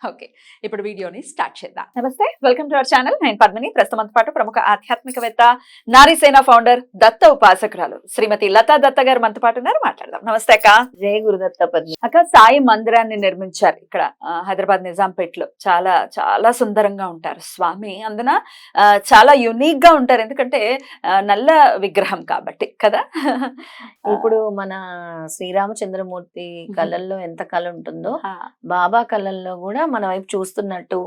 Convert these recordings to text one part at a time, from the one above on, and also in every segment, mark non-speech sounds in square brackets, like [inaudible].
Okay ఇప్పుడు వీడియోని start చేద్దాం. నమస్తే వెల్కమ్ టు అవర్ ఛానల్. నేను పద్మిని. ప్రస్తుతం పాటు ప్రముఖ ఆధ్యాత్మికవేత్త నారీసేన ఫౌండర్ దత్త ఉపాసకురాలు శ్రీమతి లతా దత్త గారు మనతో పాటు ఉన్నారు. మాట్లాడదాం. నమస్తే అక్క. జయ గురుదత్త పద్మి. అక్క సాయి మందిరాన్ని నిర్మించారు ఇక్కడ హైదరాబాద్ నిజాంపేటలో. చాలా చాలా సుందరంగా ఉంటారు. స్వామి అందున చాలా యునిక్గా ఉంటారు. ఎందుకంటే నల్ల విగ్రహం కాబట్టి కదా? ఇప్పుడు మన శ్రీరామచంద్రమూర్తి కళ్ళల్లో ఎంత కళ ఉంటుందో బాబా కళ్ళల్లో కూడా మన వైపు చూస్తున్నట్టు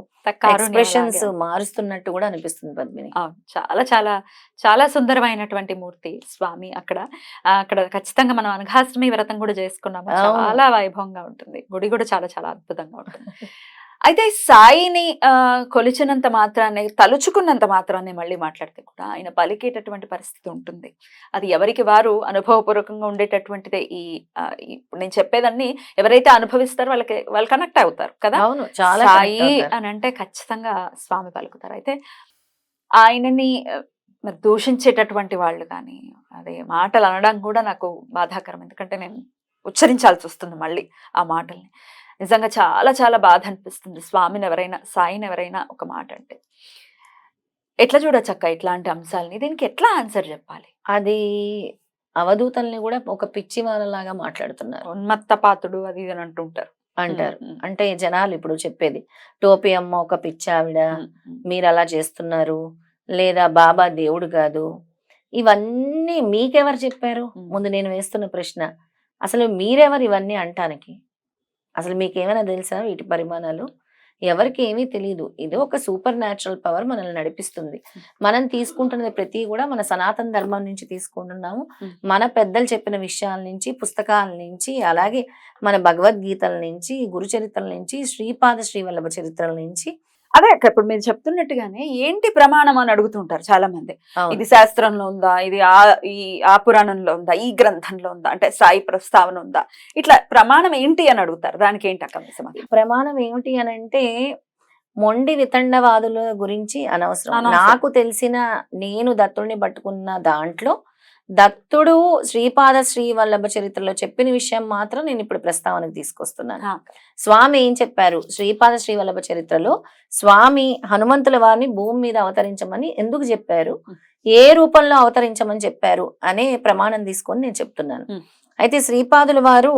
ఎక్స్ప్రెషన్స్. మారుస్తున్నట్టు కూడా అనిపిస్తుంది పద్మిని. చాలా చాలా చాలా సుందరమైనటువంటి మూర్తి స్వామి అక్కడ. అక్కడ ఖచ్చితంగా మనం అనఘాష్టమి వ్రతం కూడా చేసుకున్నాము. చాలా వైభవంగా ఉంటుంది. గుడి కూడా చాలా చాలా అద్భుతంగా ఉంటుంది. [laughs] అయితే సాయిని కొలిచినంత మాత్రాన్ని తలుచుకున్నంత మాత్రాన్ని మళ్ళీ మాట్లాడితే కూడా ఆయన పలికేటటువంటి పరిస్థితి ఉంటుంది. అది ఎవరికి వారు అనుభవపూర్వకంగా ఉండేటటువంటిదే ఈ నేను చెప్పేదాన్ని ఎవరైతే అనుభవిస్తారో వాళ్ళకి వాళ్ళు కనెక్ట్ అవుతారు కదా? అవును చాలా సాయి. అని అంటే ఖచ్చితంగా స్వామి పలుకుతారు. అయితే ఆయనని మరి దూషించేటటువంటి వాళ్ళు కానీ అదే మాటలు అనడం కూడా నాకు బాధాకరం. ఎందుకంటే నేను ఉచ్చరించాల్సి వస్తుంది మళ్ళీ ఆ మాటల్ని. నిజంగా చాలా చాలా బాధ అనిపిస్తుంది స్వామిని ఎవరైనా సాయిని ఎవరైనా ఒక మాట అంటే ఎట్లా చూడొచ్చు అక్క ఇట్లాంటి అంశాలని? దీనికి ఎట్లా ఆన్సర్ చెప్పాలి? అది అవధూతల్ని కూడా ఒక పిచ్చి వాళ్ళలాగా మాట్లాడుతున్నారు. ఉన్మత్త పాతుడు అది ఇది అని అంటుంటారు. అంటారు. అంటే జనాలు ఇప్పుడు చెప్పేది టోపీ అమ్మ ఒక పిచ్చి ఆవిడ ఉమ్, ఉమ్, మీరు అలా చేస్తున్నారు లేదా బాబా దేవుడు కాదు. ఇవన్నీ మీకెవరు చెప్పారు. ముందు నేను వేస్తున్న ప్రశ్న. అసలు మీరెవరు ఇవన్నీ అంటానికి? అసలు మీకేమైనా తెలుసా వీటి పరిమాణాలు? ఎవరికి ఏమీ తెలియదు ఇది ఒక సూపర్ న్యాచురల్ పవర్ మనల్ని నడిపిస్తుంది. మనం తీసుకుంటున్నది ప్రతి కూడా మన సనాతన ధర్మం నుంచి తీసుకుంటున్నాము. మన పెద్దలు చెప్పిన విషయాల నుంచి పుస్తకాల నుంచి అలాగే మన భగవద్గీతల నుంచి గురు చరిత్రల నుంచి శ్రీపాద శ్రీవల్లభ చరిత్రల నుంచి అదే ఇప్పుడు మీరు చెప్తున్నట్టుగానే ఏంటి ప్రమాణం అని అడుగుతుంటారు చాలా మంది. ఇది శాస్త్రంలో ఉందా? ఇది ఆ ఈ ఆ పురాణంలో ఉందా? ఈ గ్రంథంలో ఉందా? అంటే సాయి ప్రస్తావన ఉందా? ఇట్లా ప్రమాణం ఏంటి అని అడుగుతారు. దానికి ఏంటి అక్క? ప్రమాణం ఏమిటి అని అంటే మొండి వితండవాదుల గురించి అనవసరం. నాకు తెలిసిన నేను దత్తుడిని పట్టుకున్న దాంట్లో దత్తుడు శ్రీపాద శ్రీ వల్లభ చరిత్రలో చెప్పిన విషయం మాత్రం నేను ఇప్పుడు ప్రస్తావనకు తీసుకొస్తున్నాను. స్వామి ఏం చెప్పారు? శ్రీపాద శ్రీ వల్లభ చరిత్రలో స్వామి హనుమంతుల వారిని భూమి మీద అవతరించమని ఎందుకు చెప్పారు? ఏ రూపంలో అవతరించమని చెప్పారు? అనే ప్రమాణం తీసుకొని నేను చెప్తున్నాను. అయితే శ్రీపాదుల వారు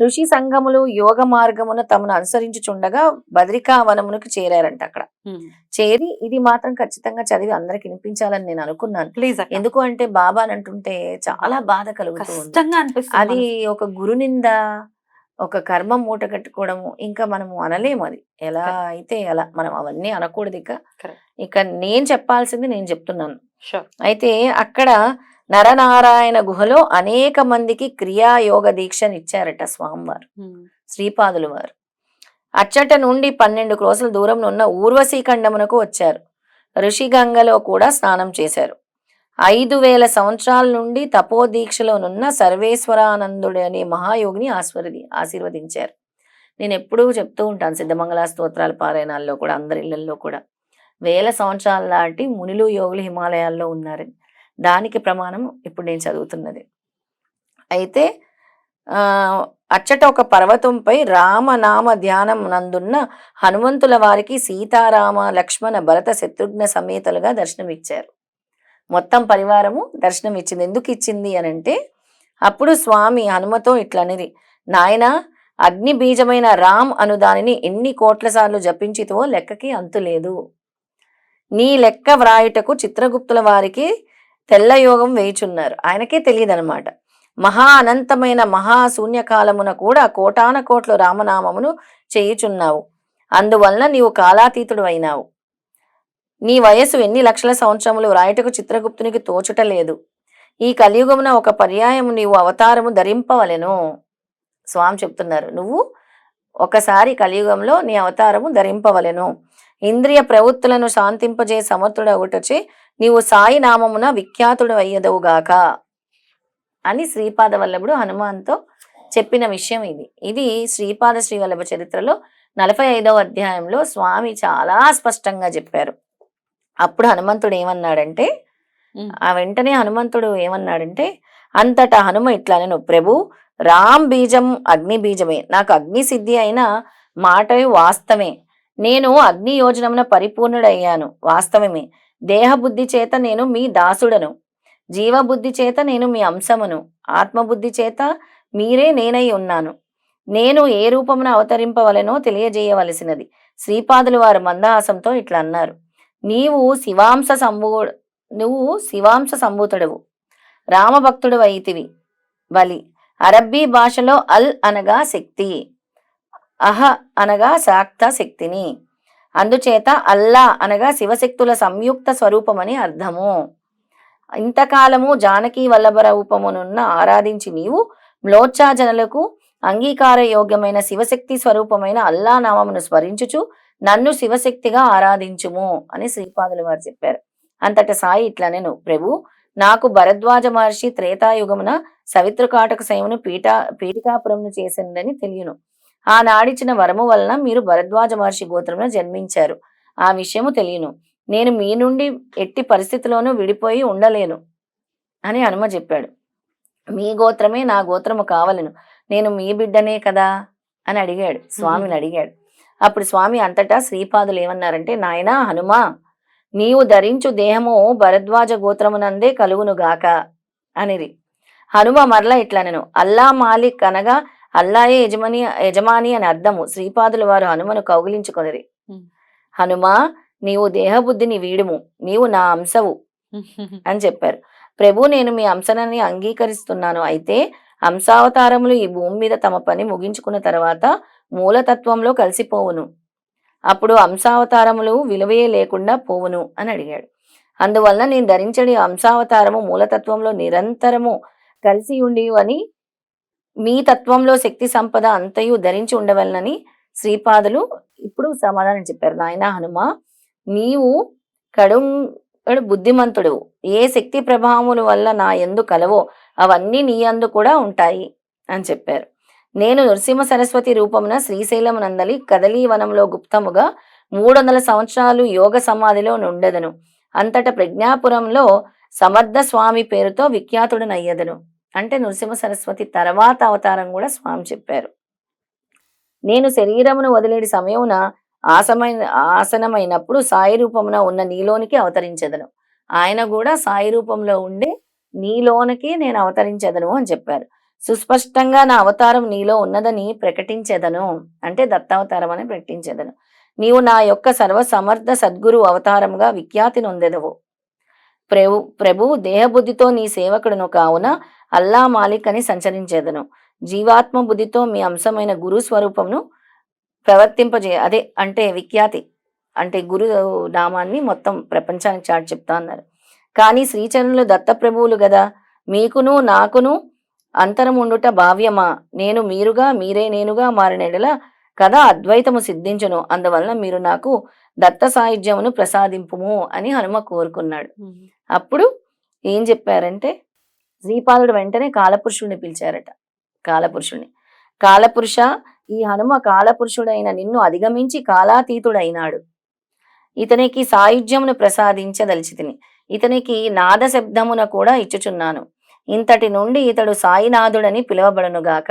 ఋషి సంఘములు యోగ మార్గమును తమను అనుసరించుచుండగా బద్రికా వనమునకు చేరారంట అక్కడ. చేరి ఇది మాత్రం ఖచ్చితంగా చదివి అందరికి వినిపించాలని నేను అనుకున్నాను. ప్లీజ్ ఎందుకు అంటే బాబా అని అంటుంటే చాలా బాధ కలుగుతూ ఉంది. కష్టంగా అనిపిస్తుంది అది ఒక గురునింద ఒక కర్మ మూట కట్టుకోవడము ఇంకా మనము అనలేము అది ఎలా. అయితే అలా మనం అవన్నీ అనకూడదు ఇక. ఇక నేను చెప్పాల్సింది నేను చెప్తున్నాను. అయితే అక్కడ నరనారాయణ గుహలో అనేక మందికి క్రియాయోగ దీక్షను ఇచ్చారట స్వామివారు. శ్రీపాదులు వారు అచ్చట నుండి పన్నెండు క్రోసుల దూరంలో ఉన్న ఊర్వశీ ఖండమునకు వచ్చారు ఋషిగంగలో కూడా స్నానం చేశారు ఐదు వేల సంవత్సరాల నుండి తపోదీక్షలోనున్న సర్వేశ్వరానందుడు అనే మహాయోగిని ఆశీర్వది ఆశీర్వదించారు. నేను ఎప్పుడూ చెప్తూ ఉంటాను సిద్ధమంగళ స్తోత్రాల పారాయణాల్లో కూడా అందరి ఇళ్ళలో కూడా. వేల సంవత్సరాల దాటి మునులు యోగులు హిమాలయాల్లో ఉన్నారని దానికి ప్రమాణం ఇప్పుడు నేను చదువుతున్నది. అయితే అచ్చట ఒక పర్వతంపై రామనామ ధ్యానం నందున్న హనుమంతుల వారికి సీతారామ లక్ష్మణ భరత శత్రుఘ్న సమేతలుగా దర్శనమిచ్చారు. మొత్తం పరివారము దర్శనం ఇచ్చింది. ఎందుకు ఇచ్చింది అని అంటే అప్పుడు స్వామి హనుమతో ఇట్లనిది నాయన అగ్ని బీజమైన రామ్ అను దానిని ఎన్ని కోట్ల సార్లు జపించితో లెక్కకి అంతులేదు నీ లెక్క వ్రాయుటకు చిత్రగుప్తుల వారికి తెల్లయోగం వేయుచున్నారు. ఆయనకే తెలియదు అనమాట మహా అనంతమైన మహాశూన్యకాలమున కూడా కోటాన కోట్లు రామనామమును చేయుచున్నావు. అందువలన నీవు కాలాతీతుడు అయినావు. నీ వయస్సు ఎన్ని లక్షల సంవత్సరములు? వ్రాయుటకు చిత్రగుప్తునికి తోచుట లేదు ఈ కలియుగమున ఒక పర్యాయము నీవు అవతారము ధరింపవలెను. స్వామి చెప్తున్నారు. నువ్వు ఒకసారి కలియుగంలో నీ అవతారము ధరింపవలెను. ఇంద్రియ ప్రవృత్తులను శాంతింపజే సమర్థుడవుటచే నీవు సాయి నామమున విఖ్యాతుడు అయ్యదవుగాక అని శ్రీపాద వల్లభుడు హనుమాన్తో చెప్పిన విషయం ఇది. ఇది శ్రీపాద శ్రీవల్లభ చరిత్రలో నలభై ఐదవ అధ్యాయంలో స్వామి చాలా స్పష్టంగా చెప్పారు. అప్పుడు హనుమంతుడు ఏమన్నాడంటే. ఆ వెంటనే హనుమంతుడు ఏమన్నాడంటే అంతటా హనుమ ఇట్లా నేను ప్రభు రామ్ బీజం అగ్ని బీజమే. నాకు అగ్ని సిద్ధి అయిన మాట వాస్తవమే. నేను అగ్ని యోజనమున పరిపూర్ణుడయ్యాను వాస్తవమే. దేహబుద్ధి చేత నేను మీ దాసుడను. జీవబుద్ధి చేత నేను మీ అంశమును. ఆత్మబుద్ధి చేత మీరే నేనై ఉన్నాను. నేను ఏ రూపమున అవతరింపవలెనో తెలియజేయవలసినది. శ్రీపాదులు వారు మందహాసంతో ఇట్లా అన్నారు. నీవు శివాంశ సంభూ నువ్వు శివాంశ సంభూతుడవు. రామభక్తుడు అయితివి బలి. అరబ్బీ భాషలో అల్ అనగా శక్తి. అహ అనగా శాక్త శక్తిని. అందుచేత అల్లా అనగా శివశక్తుల సంయుక్త స్వరూపమని అర్థము. ఇంతకాలము జానకీ వల్లభ రూపమునున్న ఆరాధించి నీవు మ్లోచ్చాజనులకు అంగీకార యోగ్యమైన శివశక్తి స్వరూపమైన అల్లా నామమును స్మరించుచు నన్ను శివశక్తిగా ఆరాధించుము అని శ్రీపాదులు వారు చెప్పారు. అంతట సాయి ఇట్లా నేను ప్రభు నాకు భరద్వాజ మహర్షి త్రేతాయుగమున సవిత్రకాటక శైమును పీఠ పీఠికాపురమును చేసిందని తెలియను. ఆనాడిచిన వరము వలన మీరు భరద్వాజ మహర్షి గోత్రమున జన్మించారు. ఆ విషయము తెలియను. నేను మీ నుండి ఎట్టి పరిస్థితిలోనూ విడిపోయి ఉండలేను అని హనుమ చెప్పాడు. మీ గోత్రమే నా గోత్రము కావలను. నేను మీ బిడ్డనే కదా అని అడిగాడు. స్వామిని అడిగాడు. అప్పుడు స్వామి అంతటా శ్రీపాదులు ఏమన్నారంటే నాయనా హనుమా నీవు ధరించు దేహము భరద్వాజ గోత్రమునందే కలుగునుగాక అనిది హనుమ మరల ఇట్లా నేను అల్లా మాలిక్ అనగా అల్లాయే యజమాని యజమాని అని అర్థము. శ్రీపాదులు వారు హనుమను కౌగిలించుకొనిరి. హనుమా నీవు దేహబుద్ధిని వీడుము. నీవు నా అంశవు [laughs] అని చెప్పారు. ప్రభు నేను మీ అంశనని అంగీకరిస్తున్నాను. అయితే అంశావతారములు ఈ భూమి మీద తమ పని ముగించుకున్న తర్వాత మూలతత్వంలో కలిసిపోవును. అప్పుడు అంశావతారములు విలువయే లేకుండా పోవును అని అడిగాడు. అందువలన నేను ధరించడి అంశావతారము మూలతత్వంలో నిరంతరము కలిసి ఉండి అని మీ తత్వంలో శక్తి సంపద అంతయు ధరించి ఉండవలనని శ్రీపాదులు ఇప్పుడు సమాధానం చెప్పారు. నాయన హనుమ నీవు కడుం బుద్ధిమంతుడు. ఏ శక్తి ప్రభావముల వల్ల నా ఎందు కలవో అవన్నీ నీ అందు కూడా ఉంటాయి అని చెప్పారు. నేను నృసింహ సరస్వతి రూపమున శ్రీశైలం నందలి కదలీ వనంలో గుప్తముగా మూడు వందల సంవత్సరాలు యోగ సమాధిలో నుండెదను. అంతట ప్రజ్ఞాపురంలో సమర్థ స్వామి పేరుతో విఖ్యాతుడనయ్యదను. అంటే నృసింహ సరస్వతి తర్వాత అవతారం కూడా స్వామి చెప్పారు. నేను శరీరమును వదిలేడి సమయమున ఆసమైన ఆసనమైనప్పుడు సాయి రూపమున ఉన్న నీలోనికి అవతరించెదను. ఆయన కూడా సాయి రూపంలో ఉండే నీలోనికి నేను అవతరించదను అని చెప్పారు. సుస్పష్టంగా నా అవతారం నీలో ఉన్నదని ప్రకటించేదను. అంటే దత్తావతారం అని ప్రకటించేదను. నీవు నా యొక్క సర్వసమర్థ సద్గురు అవతారముగా విఖ్యాతి నొందెదవు. ప్రభు ప్రభు దేహబుద్ధితో నీ సేవకుడును కావున అల్లా మాలిక్ అని సంచరించేదను. జీవాత్మ బుద్ధితో మీ అంశమైన గురు స్వరూపమును ప్రవర్తింపజే అదే అంటే విఖ్యాతి అంటే గురు నామాన్ని మొత్తం ప్రపంచానికి చాటి చెప్తా అన్నారు. కానీ శ్రీచరణులు దత్తప్రభువులు కదా మీకును నాకును అంతరం ఉండుట భావ్యమా? నేను మీరుగా మీరే నేనుగా మారిన ఎడల కదా అద్వైతము సిద్ధించును. అందువలన మీరు నాకు దత్త సాయుధ్యమును ప్రసాదింపుము అని హనుమ కోరుకున్నాడు. అప్పుడు ఏం చెప్పారంటే శ్రీపాదుడు వెంటనే కాలపురుషుడిని పిలిచారట. కాలపురుషుడిని కాలపురుష ఈ హనుమ కాలపురుషుడైన నిన్ను అధిగమించి కాలాతీతుడైనాడు. ఇతనికి సాయుధ్యమును ప్రసాదించదలిచితిని. ఇతనికి నాద శబ్దమున కూడా ఇచ్చుచున్నాను. ఇంతటి నుండి ఇతడు సాయినాథుడని పిలువబడునుగాక.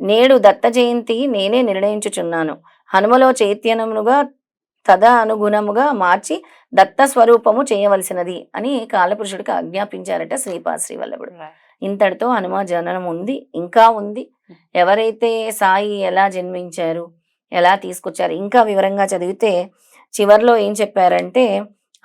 నేడు దత్త జయంతి నేనే నిర్ణయించుచున్నాను. హనుమలో చైతన్యముగా తద అనుగుణముగా మార్చి దత్త స్వరూపము చేయవలసినది అని కాలపురుషుడికి ఆజ్ఞాపించారట శ్రీపా శ్రీవల్లభుడు. ఇంతటితో హనుమ జననం ఉంది ఇంకా ఉంది. ఎవరైతే సాయి ఎలా జన్మించారు ఎలా తీసుకొచ్చారు ఇంకా వివరంగా చదివితే చివర్లో ఏం చెప్పారంటే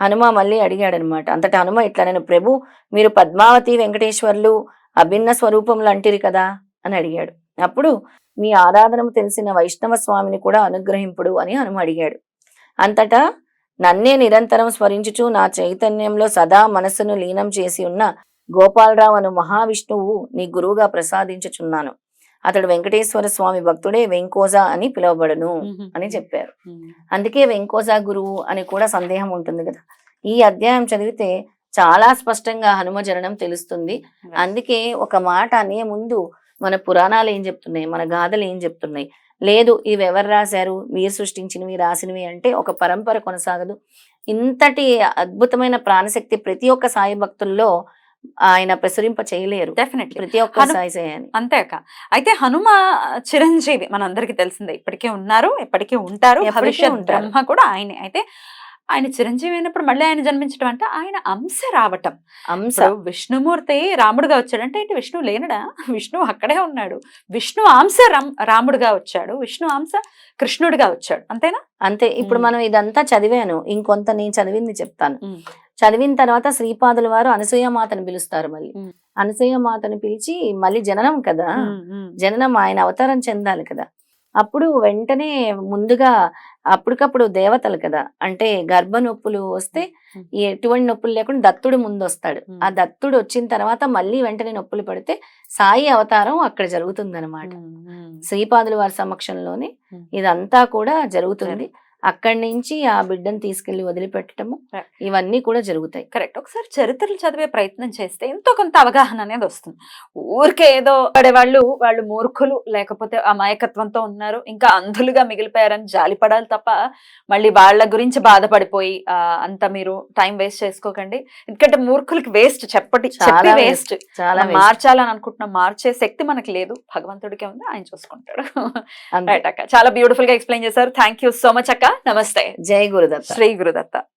హనుమ మళ్ళీ అడిగాడనమాట. అంతటా హనుమ ఇట్లా నేను ప్రభు మీరు పద్మావతి వెంకటేశ్వర్లు అభిన్న స్వరూపములు అంటిరి కదా? అని అడిగాడు. అప్పుడు మీ ఆరాధనము తెలిసిన వైష్ణవ స్వామిని కూడా అనుగ్రహింపుడు అని హనుమ అడిగాడు. అంతటా నన్నే నిరంతరం స్మరించుచు నా చైతన్యంలో సదా మనస్సును లీనం చేసి ఉన్న గోపాలరావు అను మహావిష్ణువు నీ గురువుగా ప్రసాదించుచున్నాను. అతడు వెంకటేశ్వర స్వామి భక్తుడే వెంకోజా అని పిలువబడును అని చెప్పారు. అందుకే వెంకోజా గురువు అని కూడా సందేహం ఉంటుంది కదా. ఈ అధ్యాయం చదివితే చాలా స్పష్టంగా హనుమ జననం తెలుస్తుంది. అందుకే ఒక మాట అనే ముందు మన పురాణాలు ఏం చెప్తున్నాయి? మన గాథలు ఏం చెప్తున్నాయి? లేదు ఇవి ఎవరు రాశారు? మీరు సృష్టించినవి రాసినవి అంటే ఒక పరంపర కొనసాగదు. ఇంతటి అద్భుతమైన ప్రాణశక్తి ప్రతి ఒక్క సాయి భక్తుల్లో ఆయన ప్రచురింప చేయలేరు. డెఫినెట్లీ ప్రతి ఒక్క హను- సాయి సాయని అంతేక అయితే హనుమ చిరంజీవి మనందరికీ తెలిసిందే ఇప్పటికే ఉన్నారు ఎప్పటికీ ఉంటారు భవిష్యత్. బ్రహ్మ కూడా ఆయనే. అయితే ఆయన చిరంజీవి అయినప్పుడు మళ్ళీ ఆయన జన్మించడం అంటే ఆయన అంశ రావటం. అంశ. విష్ణుమూర్తి రాముడుగా వచ్చాడు అంటే ఏంటి? విష్ణు లేనడా? విష్ణు అక్కడే ఉన్నాడు. విష్ణు అంశ రామ్- రాముడుగా వచ్చాడు. విష్ణు అంశ కృష్ణుడిగా వచ్చాడు. అంతేనా? అంతే. ఇప్పుడు. మనం ఇదంతా చదివాను. ఇంకొంత నేను చదివింది చెప్తాను. చదివిన తర్వాత శ్రీపాదుల వారు అనసూయ మాతను పిలుస్తారు మళ్ళీ ఉమ్. అనసూయ మాతను పిలిచి మళ్ళీ జననం కదా. జననం ఆయన అవతారం చెందాలి కదా అప్పుడు వెంటనే ముందుగా అప్పటికప్పుడు దేవతలు కదా అంటే గర్భ నొప్పులు వస్తే. ఎటువంటి నొప్పులు లేకుండా దత్తుడు ముందు వస్తాడు. ఆ దత్తుడు వచ్చిన తర్వాత మళ్ళీ వెంటనే నొప్పులు పడితే సాయి అవతారం అక్కడ జరుగుతుంది అనమాట. శ్రీపాదుల వారి సమక్షంలోనే. ఇదంతా కూడా జరుగుతుంది అక్కడి నుంచి ఆ బిడ్డను తీసుకెళ్ళి వదిలిపెట్టడము. ఇవన్నీ కూడా జరుగుతాయి. కరెక్ట్ ఒకసారి చరిత్రలు చదివే ప్రయత్నం చేస్తే ఎంతో కొంత అవగాహన అనేది వస్తుంది. ఊరికే ఏదో పడేవాళ్ళు వాళ్ళు మూర్ఖులు లేకపోతే అమాయకత్వంతో ఉన్నారు ఇంకా అంధులుగా మిగిలిపోయారని జాలిపడాలి తప్ప మళ్ళీ వాళ్ళ గురించి బాధపడిపోయి అంత మీరు టైం వేస్ట్ చేసుకోకండి. ఎందుకంటే మూర్ఖులకి వేస్ట్ చెప్పటి చాలా చెప్పి. వేస్ట్ చాలా. మార్చాలని అనుకుంటున్నాం మార్చే శక్తి మనకి లేదు. భగవంతుడికే ఉంది ఆయన చూసుకుంటాడు. అంతే. రైట్ అక్క. చాలా బ్యూటిఫుల్గా ఎక్స్ప్లెయిన్ చేశారు. థ్యాంక్ యూ సో మచ్ అక్క. నమస్తే. జై గురుదత్త. శ్రీ గురుదత్త.